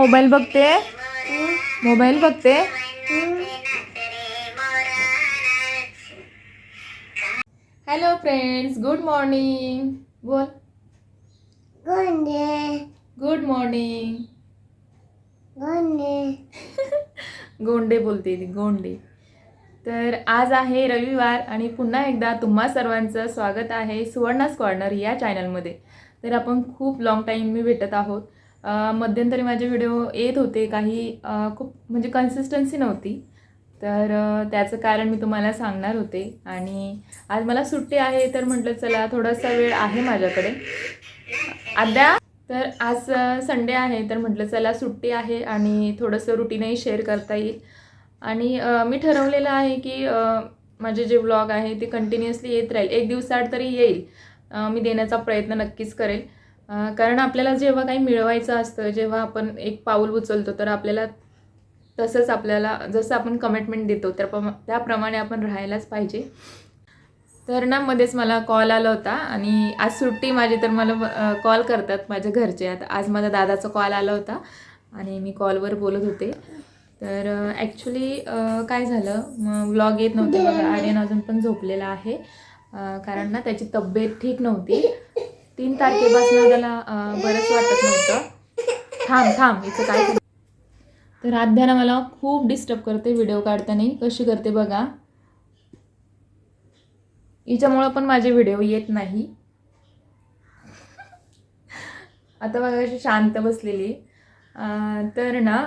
Mobile बघते. Mobile बघते. Hello friends good morning बोल. गोंडे गुड मॉर्निंग गोंडे गोंडे बोलते ती गोंडे. तर आज आहे रविवार आणि पुन्हा एकदा तुम्हा सर्वांचं स्वागत आहे सुवर्णास कॉर्नर या चॅनलमध्ये तर आपण खूप लाँग टाईम मी भेटत आहोत. मध्यंतरी माझे व्हिडिओ येत होते काही खूप म्हणजे कन्सिस्टन्सी नव्हती. तर त्याचं कारण मी तुम्हाला सांगणार होते. आणि आज मला सुट्टी आहे तर म्हटलं चला थोडासा वेळ आहे माझ्याकडे. आद्या तर आज संडे आहे तर म्हटलं चला सुट्टी आहे आणि थोडंसं रुटीनही शेअर करता येईल. आणि मी ठरवलेलं आहे की माझे जे व्लॉग आहे ते कंटिन्युअसली येत राहील. एक दिवसाआड तरी येईल. मी देण्याचा प्रयत्न नक्कीच करेल. कारण आपल्याला जेव्हा काही मिळवायचं असतं जेव्हा आपण एक पाऊल उचलतो तर आपल्याला तसंच आपल्याला जसं आपण कमिटमेंट देतो तर प्रमा त्याप्रमाणे आपण राहायलाच पाहिजे. तर ना मध्येच मला कॉल आला होता आणि आज सुट्टी माझी तर मला कॉल करतात माझ्या घरचे. आता आज माझ्या दादाचा कॉल आला होता आणि मी कॉलवर बोलत होते. तर ॲक्च्युली काय झालं? मग व्लॉग येत नव्हते बघा. आर्यन अजून पण झोपलेला आहे. कारण ना त्याची तब्येत ठीक नव्हती. तीन तारखेपासून त्याला बरंच वाटत नव्हतं. थांब थांब इथं काय तर आध्याना मला खूप डिस्टर्ब करते व्हिडिओ काढताना. कशी करते बघा. हिच्यामुळं पण माझे व्हिडिओ येत नाही. आता बघा अशी शांत बसलेली. तर ना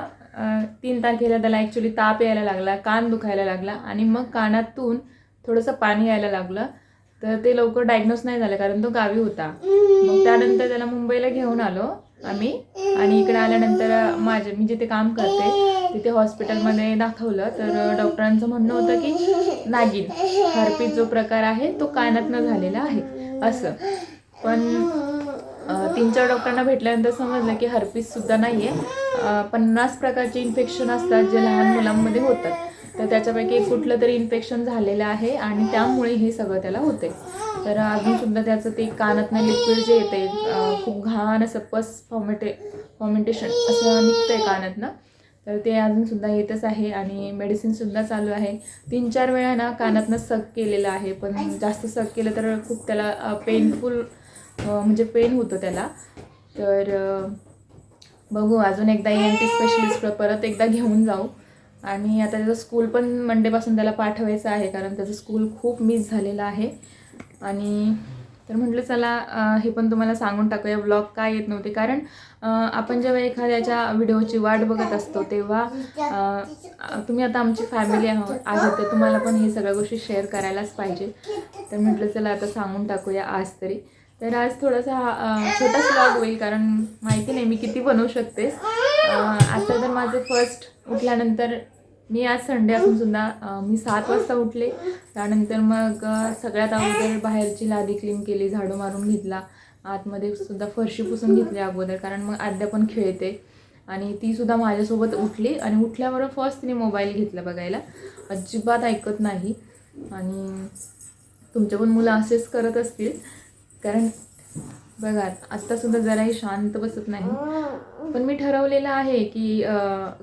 तीन तारखेला त्याला ॲक्च्युली ताप यायला लागला कान दुखायला लागला आणि मग कानातून थोडंसं पाणी यायला लागलं. तर ते लवकर डायग्नोस नाही झालं कारण तो गावी होता. मग त्यानंतर त्याला मुंबईला घेऊन आलो आम्ही. आणि इकडे आल्यानंतर माझे मी जिथे काम करते तिथे हॉस्पिटलमध्ये दाखवलं. तर डॉक्टरांचं म्हणणं होतं की नागिन हार्पिक जो प्रकार आहे तो कानातनं झालेला आहे. असं. पण तीन चार डॉक्टरांना भेटल्यानंतर समजलं की हर्पीससुद्धा नाही आहे पन्नास प्रकारचे इन्फेक्शन असतात जे लहान मुलांमध्ये होतात. तर त्याच्यापैकी कुठलं तरी इन्फेक्शन झालेलं आहे आणि त्यामुळे हे सगळं त्याला होते तर अजूनसुद्धा त्याचं ते कानातनं लिक्विड जे येते खूप घाण असं पस फॉर्मेटे फॉमेंटेशन असं निघतंय कानातनं. तर ते अजूनसुद्धा येतच आहे आणि मेडिसिनसुद्धा चालू आहे. तीन चार वेळा ना कानातनं सक केलेलं आहे पण जास्त सक केलं तर खूप त्याला पेनफुल म्हणजे पेन होतं त्याला. तर बघू अजून एकदा एन टी स्पेशलिस्ट परत एकदा घेऊन जाऊ. आणि आता त्याचं स्कूल पण मंडेपासून त्याला पाठवायचं आहे कारण त्याचं स्कूल खूप मिस झालेलं आहे. आणि तर म्हटलं चला हे पण तुम्हाला सांगून टाकूया ब्लॉग काय येत नव्हते. कारण आपण जेव्हा एखाद्याच्या व्हिडिओची वाट बघत असतो तेव्हा तुम्ही आता आमची फॅमिली आहोत आहोत तर तुम्हाला पण हे सगळ्या गोष्टी शेअर करायलाच पाहिजे. तर म्हटलं चला आता सांगून टाकूया आज तरी. तर आज थोडासा हा छोटाच व्लॉग होईल कारण माहिती नाही मी किती बनवू शकते. आता तर माझं फर्स्ट उठल्यानंतर मी आज संडे असून सुद्धा मी सात वाजता उठले. त्यानंतर मग सगळ्यात अगोदर बाहेरची लादी क्लीन केली झाडू मारून घेतला. आतमध्ये सुद्धा फरशी पुसून घेतली अगोदर कारण मग आद्या पण खेळते. आणि ती सुद्धा माझ्यासोबत उठली. आणि उठल्यावर फर्स्ट तिने मोबाईल घेतला बघायला. अजिबात ऐकत नाही. आणि तुमचे पण मुलं असेच करत असतील. कारण बघा आत्तासुद्धा जराही शांत बसत नाही. पण मी ठरवलेलं आहे की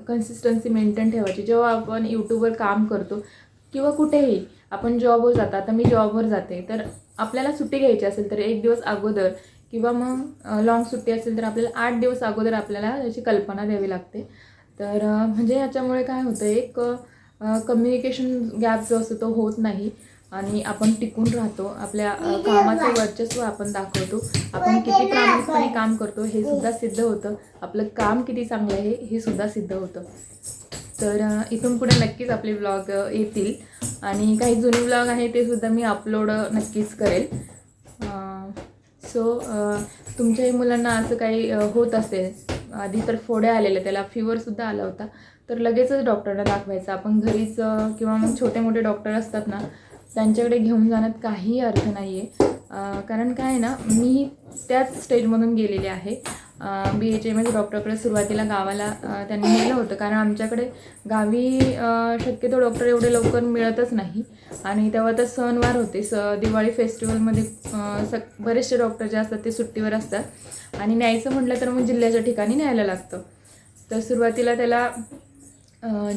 कन्सिस्टन्सी मेंटेन ठेवायची. जेव्हा आपण यूट्यूबवर काम करतो किंवा कुठेही आपण जॉबवर जातो आता मी जॉबवर जाते तर आपल्याला सुट्टी घ्यायची असेल तर एक दिवस अगोदर किंवा मग लॉंग सुट्टी असेल तर आपल्याला आठ दिवस अगोदर आपल्याला याची कल्पना द्यावी लागते. तर म्हणजे ह्याच्यामुळे काय होतं एक कम्युनिकेशन गॅप जो असतो तो होत नाही. आणि आपण टिकून राहतो. आपल्या कामाचं वर्चस्व आपण दाखवतो. आपण किती प्रामाणिकपणे काम करतो हे सुद्धा सिद्ध होतं. आपलं काम किती चांगलं आहे हे सुद्धा सिद्ध होतं. तर इथून पुढे नक्कीच आपले ब्लॉग येतील. आणि काही जुने ब्लॉग आहे ते सुद्धा मी अपलोड नक्कीच करेल. सो तुमच्याही मुलांना असं काही होत असेल आधी तर फोड्या आलेल्या त्याला फिवरसुद्धा आला होता. तर लगेचच डॉक्टरला दाखवायचं. आपण घरीच किंवा मग छोटे मोठे डॉक्टर असतात ना त्यांच्याकडे घेऊन जाण्यात काहीही अर्थ नाही आहे कारण काय आहे ना मी त्याच स्टेजमधून गेलेले आहे. बी एच एम एस डॉक्टरकडे सुरुवातीला गावाला त्यांनी नेलं होतं. कारण आमच्याकडे गावी शक्यतो डॉक्टर एवढे लवकर मिळतच नाही. आणि तेव्हा तर सणवार होते. स दिवाळी फेस्टिवलमध्ये स बरेचसे डॉक्टर जे असतात ते सुट्टीवर असतात. आणि न्यायचं म्हटलं तर मग जिल्ह्याच्या ठिकाणी न्यायला लागतं. तर सुरुवातीला त्याला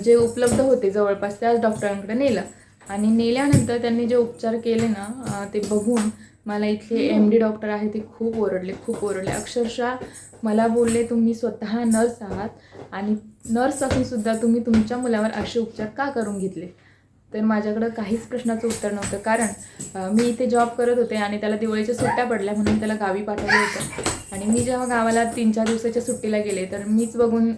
जे उपलब्ध होते जवळपास त्याच डॉक्टरांकडे नेलं. आणि नेल्यानंतर त्यांनी जे उपचार केले ना ते बघून मला इथले एम डी डॉक्टर आहे ते खूप ओरडले खूप ओरडले. अक्षरशः मला बोलले तुम्ही स्वतः नर्स आहात आणि नर्स असूनसुद्धा तुम्ही तुमच्या मुलावर असे उपचार का करून घेतले? तर माझ्याकडं काहीच प्रश्नाचं उत्तर नव्हतं. कारण मी इथे जॉब करत होते आणि त्याला दिवाळीच्या सुट्ट्या पडल्या म्हणून त्याला गावी पाठवलं होतं. आणि मी जेव्हा गावाला तीन चार दिवसाच्या सुट्टीला गेले तर मीच बघून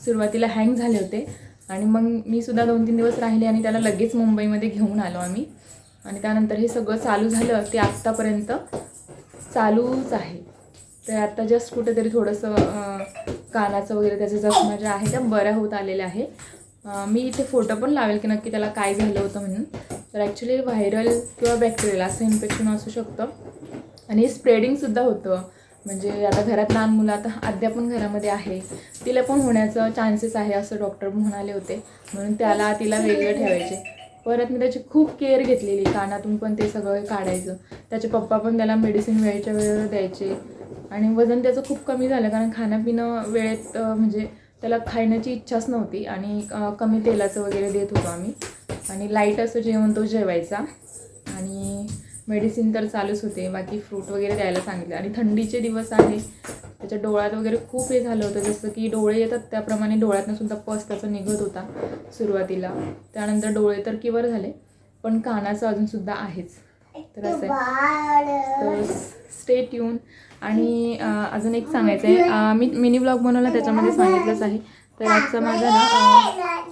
सुरुवातीला हँग झाले होते. आणि मग मी सुद्धा दोन तीन दिवस राहिले आणि त्याला लगेच मुंबईमध्ये घेऊन आलो आम्ही. आणि त्यानंतर हे सगळं चालू झालं ते आत्तापर्यंत चालूच आहे. तर आत्ता जस्ट कुठेतरी थोडंसं कानाचं वगैरे त्याच्या जखमा ज्या आहे त्या बऱ्या होत आलेल्या आहे. मी इथे फोटो पण लावेल की नक्की त्याला काय झालं होतं म्हणून. तर ॲक्च्युली व्हायरल किंवा बॅक्टेरियल असं इन्फेक्शन असू शकतं. आणि हे स्प्रेडिंगसुद्धा होतं. म्हणजे आता घरात लहान मुलं आता अद्याप पण घरामध्ये आहे. तिला पण होण्याचं चान्सेस आहे असं डॉक्टर म्हणाले होते. म्हणून त्याला तिला वेगळं ठेवायचे. परत मी त्याची खूप केअर घेतलेली कानातून पण ते सगळं काढायचं. त्याचे पप्पा पण त्याला मेडिसिन वेळेच्या वेळेवर द्यायचे. आणि वजन त्याचं खूप कमी झालं कारण खाणंपिणं वेळेत म्हणजे त्याला खाण्याची इच्छाच नव्हती. आणि कमी तेलाचं वगैरे देत होतो आम्ही. आणि लाइट असं जेवण तो जेवायचा. आणि मेडिसिन तर चालूच होते. बाकी फ्रूट वगैरे द्यायला सांगितले. आणि थंडीचे दिवस आहे. त्याच्या डोळ्यात वगैरे खूप हे झालं होतं. जसं की डोळे येतात त्याप्रमाणे डोळ्यातनं सुद्धा पस त्याचा निघत होता सुरुवातीला. त्यानंतर डोळे तर किवर झाले पण कानाचं अजूनसुद्धा आहेच. तर असं आहे. तर स्टे ट्यून आणि अजून एक सांगायचं आहे मी मिनी ब्लॉग बनवला त्याच्यामध्ये सांगितलंच आहे. तर आजचा माझा ना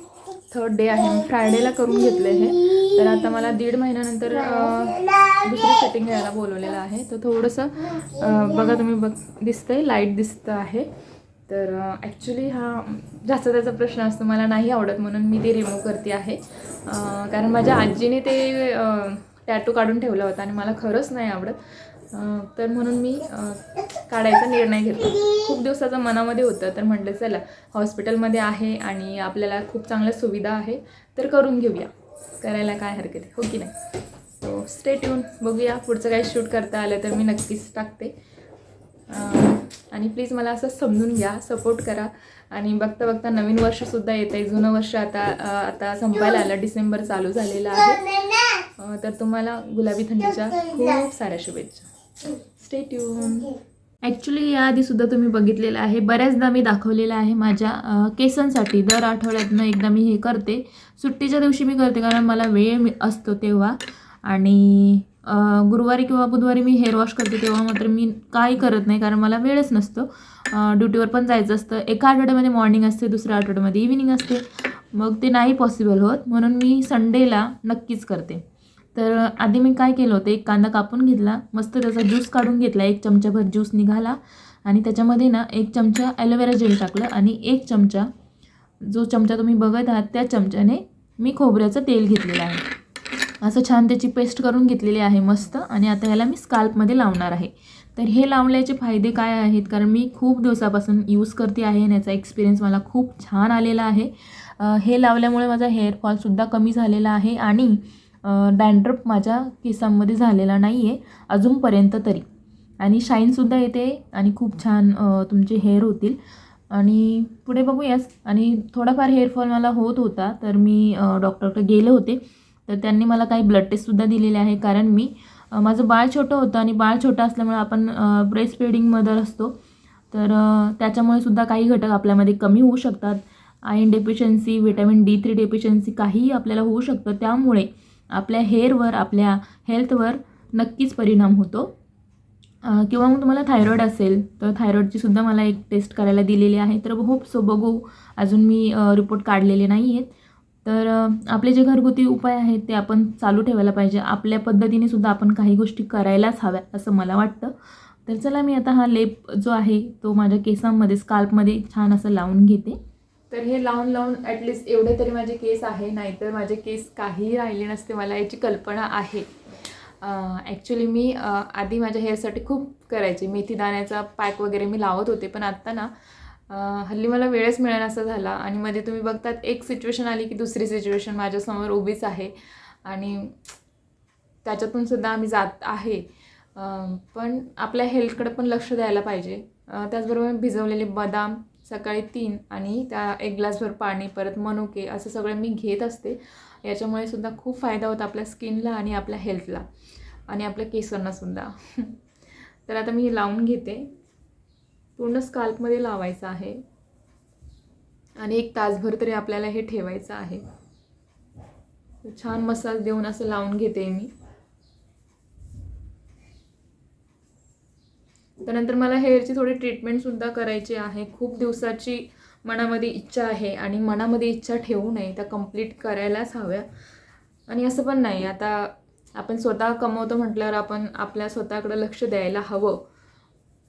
थर्ड डे आहे. मी फ्रायडेला करून घेतले हे. तर आता मला दीड महिन्यानंतर दुसरी सेटिंग घ्यायला बोलवलेलं आहे. तर थोडंसं बघा तुम्ही बघ दिसतंय लाइट दिसतं आहे. तर ॲक्च्युली हा जास्त त्याचा प्रश्न असतो. मला नाही आवडत म्हणून मी ते रिमूव्ह करते आहे. कारण माझ्या आजीने ते टॅटू काढून ठेवला होता आणि मला खरंच नाही आवडत. तर म्हणून मी काढायचा निर्णय घेतला. खूप दिवसाचं मनामध्ये होतं तर म्हटलं चला हॉस्पिटलमध्ये आहे आणि आपल्याला खूप चांगल्या सुविधा आहे तर करून घेऊया. करायला काय हरकत आहे हो की नाही? तो स्टेट येऊन बघूया. पुढचं काही शूट करता आलं तर मी नक्कीच टाकते. आणि प्लीज मला असं समजून घ्या सपोर्ट करा. आणि बघता बघता नवीन वर्षसुद्धा येत आहे. जुनं वर्ष आता आता संपायला आलं. डिसेंबर चालू झालेलं आहे. तर तुम्हाला गुलाबी थंडीच्या खूप साऱ्या शुभेच्छा. स्टे ट्यून ॲक्च्युली याआधीसुद्धा तुम्ही बघितलेलं आहे. बऱ्याचदा मी दाखवलेलं आहे माझ्या केसांसाठी. दर आठवड्यातनं एकदा मी हे करते. सुट्टीच्या दिवशी मी करते कारण मला वेळ मी असतो तेव्हा. आणि गुरुवारी किंवा बुधवारी मी हेअर वॉश करते तेव्हा मात्र मी काही करत नाही कारण मला वेळच नसतो. ड्युटीवर पण जायचं असतं. एका आठवड्यामध्ये मॉर्निंग असते दुसऱ्या आठवड्यामध्ये इव्हिनिंग असते. मग ते नाही पॉसिबल होत. म्हणून मी संडेला नक्कीच करते. तर आधी मी काय केलं होतं एक कांदा कापून घेतला मस्त त्याचा ज्यूस काढून घेतला एक चमचाभर ज्यूस निघाला आणि त्याच्यामध्ये ना एक चमचा ॲलोवेरा जेल टाकलं आणि एक चमचा जो चमचा तुम्ही बघत आहात त्या चमच्याने मी खोबऱ्याचं तेल घेतलेलं आहे. असं छान त्याची पेस्ट करून घेतलेली आहे मस्त आणि आता ह्याला मी स्काल्पमध्ये लावणार आहे. तर हे लावल्याचे फायदे काय आहेत? कारण मी खूप दिवसापासून यूज करते आहे आणि याचा एक्सपिरियन्स मला खूप छान आलेला आहे. हे लावल्यामुळे माझा हेअरफॉलसुद्धा कमी झालेला आहे आणि डॅन्ड्रप माझ्या केसांमध्ये झालेला नाही आहे अजूनपर्यंत तरी. आणि शाईनसुद्धा येते आणि खूप छान तुमचे हेअर होतील. आणि पुढे बघूयाच आणि थोडाफार हेअरफॉल मला होत होता तर मी डॉक्टरकडे गेले होते. तर त्यांनी मला काही ब्लड टेस्टसुद्धा दिलेले आहे कारण मी माझं बाळ छोटं होतं आणि बाळ छोटं असल्यामुळे आपण ब्रेस्ट फिडिंग मदर असतो. तर त्याच्यामुळे सुद्धा काही घटक आपल्यामध्ये कमी होऊ शकतात. Iron deficiency vitamin D three deficiency काहीही आपल्याला होऊ शकतं. त्यामुळे आपल्या हेअरवर आपल्या हेल्थवर नक्कीच परिणाम होतो. किंवा मग तुम्हाला थायरॉईड असेल तर थायरॉईडची सुद्धा मला एक टेस्ट करायला दिलेली आहे. तर होप सो बघू. अजून मी रिपोर्ट काढलेले नाही आहेत तर आपले जे घरगुती उपाय आहेत ते आपण चालू ठेवायला पाहिजे. आपल्या पद्धतीने सुद्धा आपण काही गोष्टी करायलाच हव्या असं मला वाटतं. तर चला मी आता हा लेप जो आहे तो माझ्या केसांमध्ये स्काल्पमध्ये छान असं लावून घेते. तर हे लावून लावून ॲटलिस्ट एवढे तरी माझे केस आहे नाहीतर माझे केस काहीही राहिले नसते मला याची कल्पना आहे. ॲक्च्युली मी आधी माझ्या हेअरसाठी खूप करायचे. मेथी दाण्याचा पॅक वगैरे मी लावत होते पण आत्ता ना हल्ली मला वेळच मिळेल असा झाला. आणि मध्ये तुम्ही बघतात एक सिच्युएशन आली की दुसरी सिच्युएशन माझ्यासमोर उभीच आहे. आणि त्याच्यातून सुद्धा आम्ही जात आहे. पण आपल्या हेल्थकडे पण लक्ष द्यायला पाहिजे. त्याचबरोबर भिजवलेले बदाम सकाळी तीन आणि त्या एक ग्लासभर पाणी परत मनुके असं सगळं मी घेत असते. याच्यामुळे सुद्धा खूप फायदा होतो आपल्या स्किनला आणि आपल्या हेल्थला आणि आपल्या केसांना सुद्धा. तर आता मी लावून घेते. पूर्ण स्काल्पमध्ये लावायचं आहे. आणि एक तासभर तरी आपल्याला हे ठेवायचं आहे. छान मसाज देऊन असं लावून घेते मी. त्यानंतर मला हेअरची थोडी ट्रीटमेंटसुद्धा करायची आहे. खूप दिवसाची मनामध्ये इच्छा आहे आणि मनामध्ये इच्छा ठेवू नये त्या कंप्लीट करायलाच हव्या. आणि असं पण नाही आता आपण स्वतः कमवतो म्हटल्यावर आपण आपल्या स्वतःकडं लक्ष द्यायला हवं.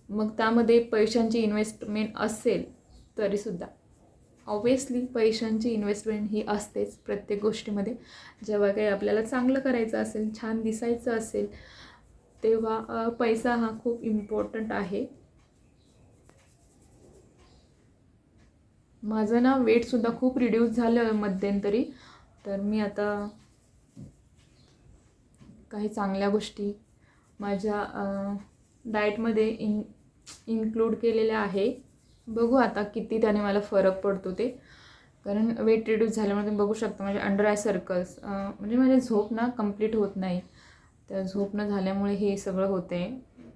मग त्यामध्ये पैशांची इन्व्हेस्टमेंट असेल तरीसुद्धा. ऑब्वियसली पैशांची इन्व्हेस्टमेंट ही असतेच प्रत्येक गोष्टीमध्ये. जेव्हा काही आपल्याला चांगलं करायचं असेल छान दिसायचं असेल तेव्हा पैसा हा खूप इम्पॉर्टंट आहे. माझं ना वेटसुद्धा खूप रिड्यूस झालं मध्यंतरी. तर मी आता काही चांगल्या गोष्टी माझ्या डाएटमध्ये इन इन्क्लूड केलेल्या आहे. बघू आता किती त्याने मला फरक पडतो ते. कारण वेट रिड्यूस झाल्यामुळे तुम्ही बघू शकता माझे अंडर आय सर्कल्स म्हणजे माझी झोप ना कंप्लीट होत नाही. त्या झोप न झाल्यामुळे हे सगळं होते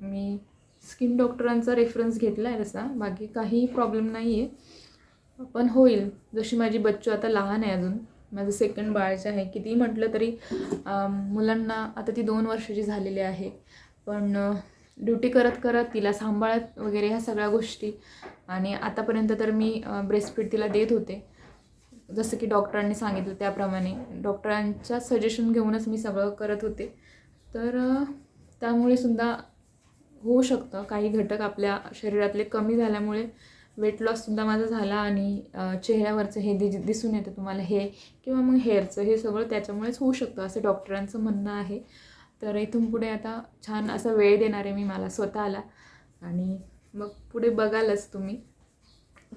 मी स्किन डॉक्टरांचा रेफरन्स घेतला आहे तसा बाकी काही प्रॉब्लेम नाही आहे पण होईल. जशी माझी बच्चू आता लहान आहे अजून माझं सेकंड बाळचं आहे कितीही म्हटलं तरी मुलांना आता ती दोन वर्षाची झालेली आहे. पण ड्युटी करत करत तिला सांभाळत वगैरे ह्या सगळ्या गोष्टी. आणि आतापर्यंत तर मी ब्रेस्टफीड तिला देत होते. जसं की डॉक्टरांनी सांगितलं त्याप्रमाणे. डॉक्टरांच्या सजेशन घेऊनच मी सगळं करत होते. तर त्यामुळे सुद्धा होऊ शकतं. काही घटक आपल्या शरीरातले कमी झाल्यामुळे वेट लॉससुद्धा माझा झाला आणि चेहऱ्यावरचं हे दि दिसून येतं तुम्हाला हे किंवा मग हेअरचं हे सगळं त्याच्यामुळेच होऊ शकतं असं डॉक्टरांचं म्हणणं आहे. तर इथून पुढे आता छान असा वेळ देणार आहे मी मला स्वतःला. आणि मग पुढे बघालच तुम्ही.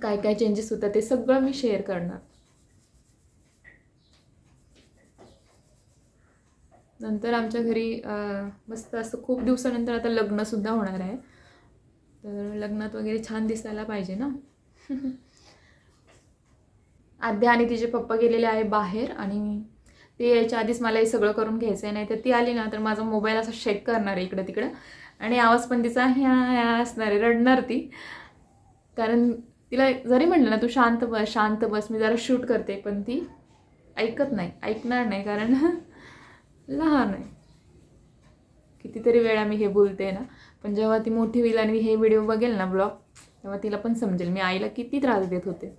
काय काय चेंजेस होतात ते सगळं मी शेअर करणार. नंतर आमच्या घरी मस्त असं खूप दिवसानंतर आता लग्नसुद्धा होणार आहे. तर लग्नात वगैरे छान दिसायला पाहिजे ना? आद्या आणि तिचे पप्पा गेलेले आहे बाहेर आणि ते यायच्या आधीच मला हे सगळं करून घ्यायचं आहे नाही तर ती आली ना तर माझा मोबाईल असा शेक करणार आहे इकडं तिकडं. आणि आवाज पण तिचा ह्या ह्या असणार आहे रडणार ती. कारण तिला जरी म्हटलं ना तू शांत बस शांत बस मी जरा शूट करते. पण ती ऐकत नाही ऐकणार नाही. कारण लहान आहे. कितीतरी वेळा मी हे बोलते ना पण जेव्हा ती मोठी होईल आणि हे व्हिडिओ बघेल ना ब्लॉग तेव्हा तिला पण समजेल मी आईला किती त्रास देत होते.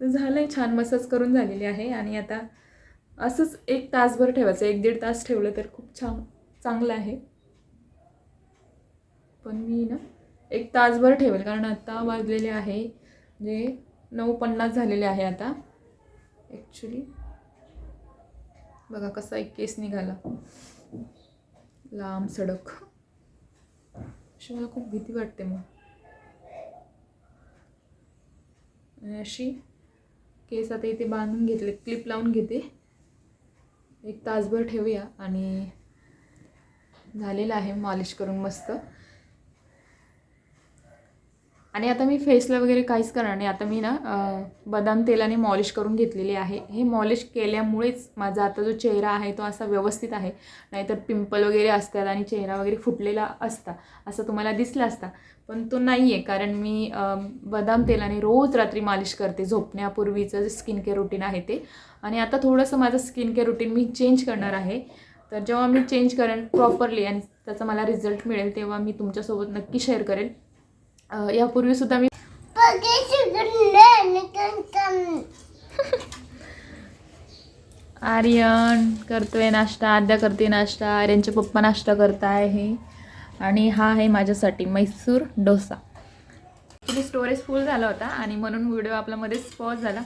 तर झालं आहे छान मसाज करून झालेली आहे आणि आता असंच एक तासभर ठेवायचं एक दीड तास ठेवलं तर खूप छान चांगलं आहे. पण मी ना एक तासभर ठेवेल कारण आत्ता वाजलेले आहे म्हणजे नऊ पन्नास झालेले आहे आता. ॲक्च्युली बघा कसा एक केस निघाला. लांब सडक. अशी मला खूप भीती वाटते मग. आणि अशी केस आता इथे बांधून घेतले क्लिप लावून घेते. एक तासभर ठेवूया आणि झालेलं आहे मालिश करून मस्त. आणि आता मी फेसला वगैरे काहीच करणार नाही. आता मी ना बदाम तेलाने मॉलिश करून घेतलेली आहे. हे मॉलिश केल्यामुळेच माझा आता जो चेहरा आहे तो असा व्यवस्थित आहे. नाहीतर पिंपल वगैरे असतात आणि चेहरा वगैरे फुटलेला असता. असं तुम्हाला दिसलं असता. पण तो नाही आहे कारण मी बदाम तेलाने रोज रात्री मालिश करते. झोपण्यापूर्वीचं जे स्किन केअर रुटीन आहे ते. आणि आता थोडंसं माझं स्किन केअर रुटीन मी चेंज करणार आहे. तर जेव्हा मी चेंज करेन प्रॉपरली आणि त्याचा मला रिझल्ट मिळेल तेव्हा मी तुमच्यासोबत नक्की शेअर करेल यापूर्वी यापूर्वीसुद्धा मी आर्यन करतोय नाश्ता आद्या करते नाश्ता आर्यनचे पप्पा नाश्ता करता आहे आणि हा आहे माझ्यासाठी Mysore dosa. Actually storage full झाला होता आणि म्हणून व्हिडिओ आपला मध्येच पॉज झाला.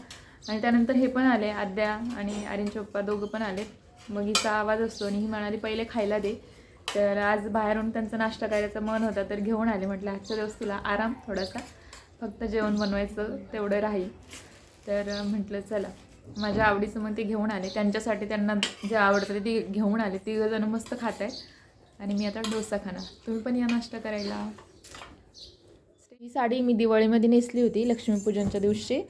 आणि त्यानंतर हे पण आले आद्या आणि आर्यनचे पप्पा दोघं पण आले. मग हिचा आवाज असतो आणि ही म्हणाली पहिले खायला दे. तर आज बाहेरून त्यांचा नाश्ता करायचं मन होता तर घेऊन आले. म्हटलं आजच्या दिवस तुला आराम थोडासा. फक्त जेवण बनवायचं तेवढं राहील. तर म्हटलं चला. माझ्या आवडीचं मग ते घेऊन आले. त्यांच्यासाठी त्यांना जे आवडतं ते घेऊन आले. तिघंजण मस्त खात आहे आणि मी आता डोसा खाणार. तुम्ही पण या नाश्ता करायला. ही साडी मी दिवाळीमध्ये नेसली होती लक्ष्मीपूजनच्या दिवशी.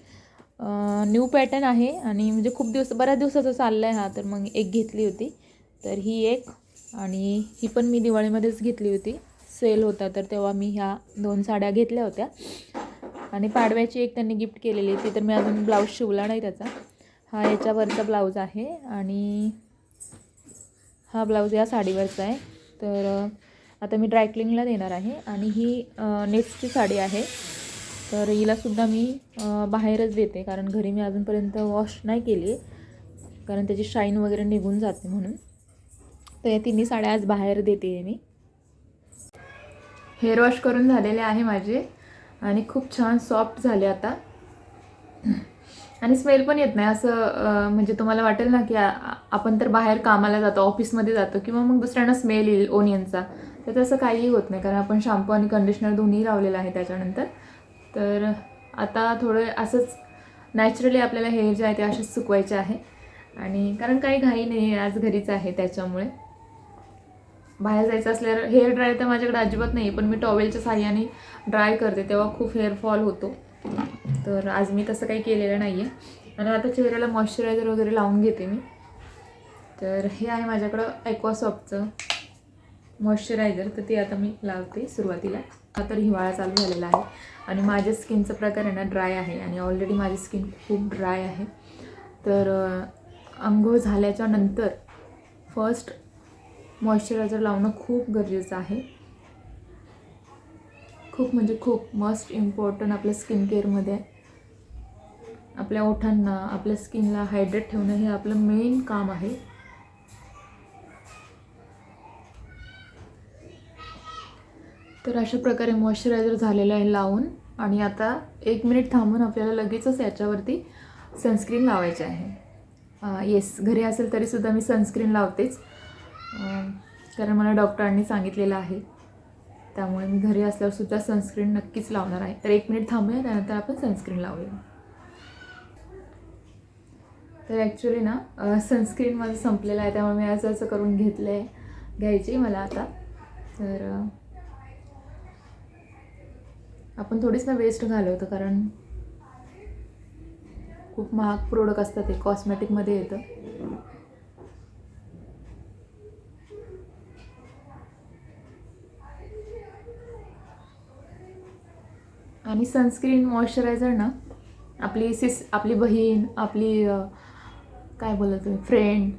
न्यू पॅटर्न आहे. आणि म्हणजे खूप दिवस बऱ्याच दिवसाचं चाललं आहे हा. तर मग एक घेतली होती. तर ही एक. आणि ही पण मी दिवाळीमध्येच घेतली होती. सेल होता तर तेव्हा मी ह्या दोन साड्या घेतल्या होत्या. आणि पाडव्याची एक त्यांनी गिफ्ट केलेली ती तर मी अजून ब्लाऊज शिवला नाही त्याचा. हा याच्यावरचा ब्लाऊज आहे आणि हा ब्लाऊज या साडीवरचा आहे. तर आता मी ड्रायक्लिंगला देणार आहे आणि ही नेक्स्टची साडी आहे. तर हिलासुद्धा मी बाहेरच देते कारण घरी मी अजूनपर्यंत वॉश नाही केली कारण त्याची शाईन वगैरे निघून जाते म्हणून. तर या तिन्ही साड्या आज बाहेर देते मी. हेअर वॉश करून झालेले आहे माझे आणि खूप छान सॉफ्ट झाले आता. आणि स्मेल पण येत नाही असं म्हणजे तुम्हाला वाटेल ना की आपण तर बाहेर कामाला जातो ऑफिसमध्ये जातो किंवा मग दुसऱ्यांना स्मेल येईल ओनियनचा तर तसं काहीही होत नाही कारण आपण शॅम्पू आणि कंडिशनर दोन्ही लावलेलं आहे त्याच्यानंतर. तर आता थोडं असंच नॅचरली आपल्याला हेअर जे आहे ते असेच सुकवायचे आहे. आणि कारण काही घाई नाही आज घरीच आहे त्याच्यामुळे. बाहेर जायचं असल्यावर हेअर ड्राय तर माझ्याकडे अजिबात नाही पण मी टॉवेलच्या साह्याने ड्राय करते तेव्हा खूप हेअर फॉल होतो. तर आज मी तसं काही केलेलं नाही आहे आणि आता चेहऱ्याला मॉइश्चरायझर वगैरे लावून घेते मी. तर हे आहे माझ्याकडं ॲक्वासॉपचं मॉइश्चरायझर तर ते आता मी लावते सुरुवातीला. आता तर हिवाळा चालू झालेला आहे. आणि माझ्या स्किनचं प्रकार आहे ना ड्राय आहे. आणि ऑलरेडी माझी स्किन खूप ड्राय आहे. तर अंघोळ आंघोळ झाल्याच्यानंतर फर्स्ट मॉइश्चरायझर लावणं खूप गरजेचं आहे. खूप म्हणजे खूप मस्ट इम्पॉर्टंट आपल्या स्किन केअरमध्ये आपल्या ओठांना आपल्या स्किनला हायड्रेट ठेवणं हे आपलं मेन काम आहे. तर अशा प्रकारे मॉइश्चरायझर झालेलं आहे लावून आणि आता एक मिनिट थांबून आपल्याला लगेचच याच्यावरती सनस्क्रीन लावायचे आहे. येस घरी असेल तरीसुद्धा मी सनस्क्रीन लावतेच. कारण मला डॉक्टरांनी सांगितलेलं आहे. त्यामुळे मी घरी असल्यावर सुद्धा सनस्क्रीन नक्कीच लावणार आहे. तर एक मिनिट थांबूया त्यानंतर आपण सनस्क्रीन लावूया. तर ॲक्च्युली ना सनस्क्रीन माझं संपलेलं आहे त्यामुळे मी असं असं करून घेतलं आहे घ्यायची मला आता. तर आपण थोडीच ना वेस्ट घालवतो कारण खूप महाग प्रोडक्ट असतात ते कॉस्मेटिकमध्ये येतं. आणि सनस्क्रीन मॉइश्चरायझर ना आपली सिस आपली बहीण आपली काय बोलत तुम्ही फ्रेंड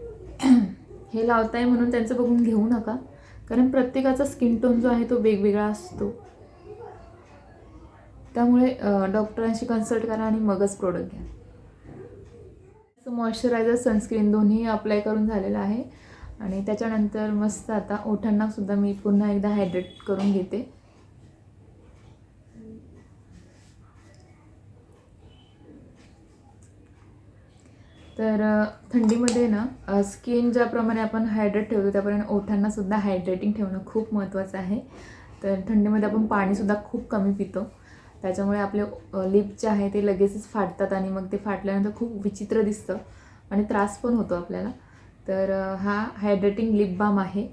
हे लावताय म्हणून त्यांचं बघून घेऊ नका. कारण प्रत्येकाचा स्किन टोन जो आहे तो वेगवेगळा असतो. त्यामुळे डॉक्टरांशी कन्सल्ट करा आणि मगच प्रोडक्ट घ्या. असं मॉइश्चरायझर सनस्क्रीन दोन्ही अप्लाय करून झालेलं आहे. आणि त्याच्यानंतर मस्त आता ओठांनासुद्धा मी पुन्हा एकदा हायड्रेट करून घेते. तर थंडीमध्ये ना स्किन ज्याप्रमाणे आपण हायड्रेट ठेवतो त्याप्रमाणे ओठांनासुद्धा हायड्रेटिंग ठेवणं खूप महत्त्वाचं आहे. तर थंडीमध्ये आपण पाणीसुद्धा खूप कमी पितो. त्याच्यामुळे आपले लिप जे आहे ते लगेचच फाटतात आणि मग ते फाटल्यानंतर खूप विचित्र दिसतं आणि त्रास पण होतो आपल्याला. तर हा हायड्रेटिंग लिप बाम आहे.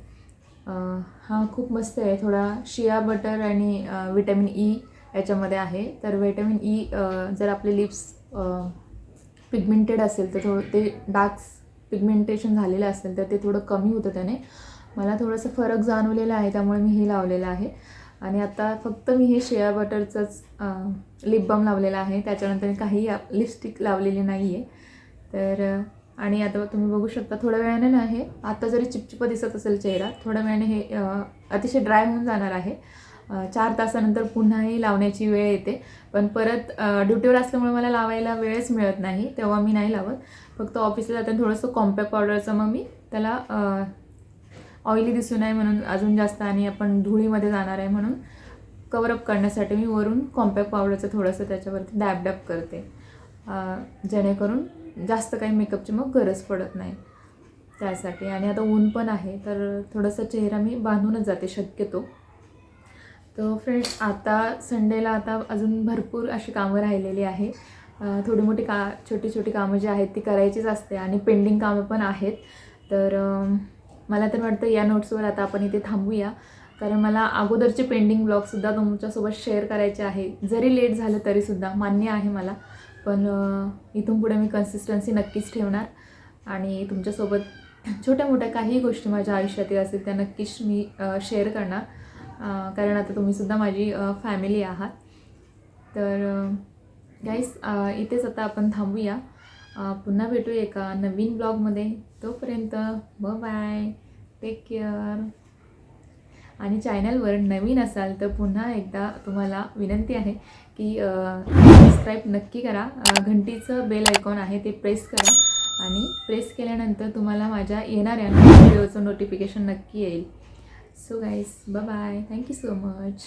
हा खूप मस्त आहे. थोडा शिया बटर आणि विटॅमिन ई याच्यामध्ये आहे. तर व्हिटॅमिन ई जर आपले लिप्स पिगमेंटेड असेल तर थोडं ते डार्क पिगमेंटेशन झालेलं असेल तर ते थोडं कमी होतं त्याने. मला थोडंसं फरक जाणवलेला आहे त्यामुळे मी हे लावलेलं आहे. आणि आता फक्त मी हे शेया बटरचंच लिप बाम लावलेलं आहे. त्याच्यानंतर काही लिपस्टिक लावलेली नाही आहे तर आणि आता तुम्ही बघू शकता थोड्या वेळाने ना हे आता जरी चिपचिप दिसत असेल चेहरा थोड्या वेळाने हे अतिशय ड्राय होऊन जाणार आहे. चार तासानंतर पुन्हाही लावण्याची वेळ येते. पण परत ड्युटीवर असल्यामुळे मला लावायला वेळच मिळत नाही तेव्हा मी नाही लावत. फक्त ऑफिसला जाताना थोडंसं कॉम्पॅक्ट पावडरचं मग मी त्याला ऑइली दिसू नये म्हणून अजून जास्त आणि आपण धुळीमध्ये जाणार आहे म्हणून कवरअप करण्यासाठी मी वरून कॉम्पॅक्ट पावडरचं थोडंसं त्याच्यावरती डॅब डॅब करते. जेणेकरून जास्त काही मेकअपची मग गरज पडत नाही. त्यासाठी. आणि आता ऊन पण आहे तर थोडासा चेहरा मी बांधूनच जाते शक्यतो. तर फ्रेंड्स आता संडेला आता अजून भरपूर अशी कामं राहिलेली आहे. थोडी मोठी का छोटी छोटी कामं जी आहेत ती करायचीच असते आणि पेंडिंग कामं पण आहेत. तर मला तर वाटतं या नोट्सवर आता आपण इथे थांबूया. कारण मला अगोदरचे पेंडिंग ब्लॉगसुद्धा तुमच्यासोबत शेअर करायचे आहे. जरी लेट झालं तरीसुद्धा मान्य आहे मला. पण इथून पुढे मी कन्सिस्टन्सी नक्कीच ठेवणार. आणि तुमच्यासोबत छोट्या मोठ्या काही गोष्टी माझ्या आयुष्यातील असतील त्या नक्कीच मी शेअर करणार. कारण आता तुम्हीसुद्धा माझी फॅमिली आहात. तर गाईस इथेच आता आपण थांबूया. पुन्हा भेटू एका नवीन ब्लॉगमध्ये. तोपर्यंत ब बाय टेक केअर आणि चॅनलवर नवीन असाल तर पुन्हा एकदा तुम्हाला विनंती आहे की सबस्क्राईब नक्की करा. घंटीचं बेल आयकॉन आहे ते प्रेस करा. आणि प्रेस केल्यानंतर तुम्हाला माझ्या येणाऱ्या व्हिडिओचं नोटिफिकेशन नक्की येईल. So guys bye thank you so much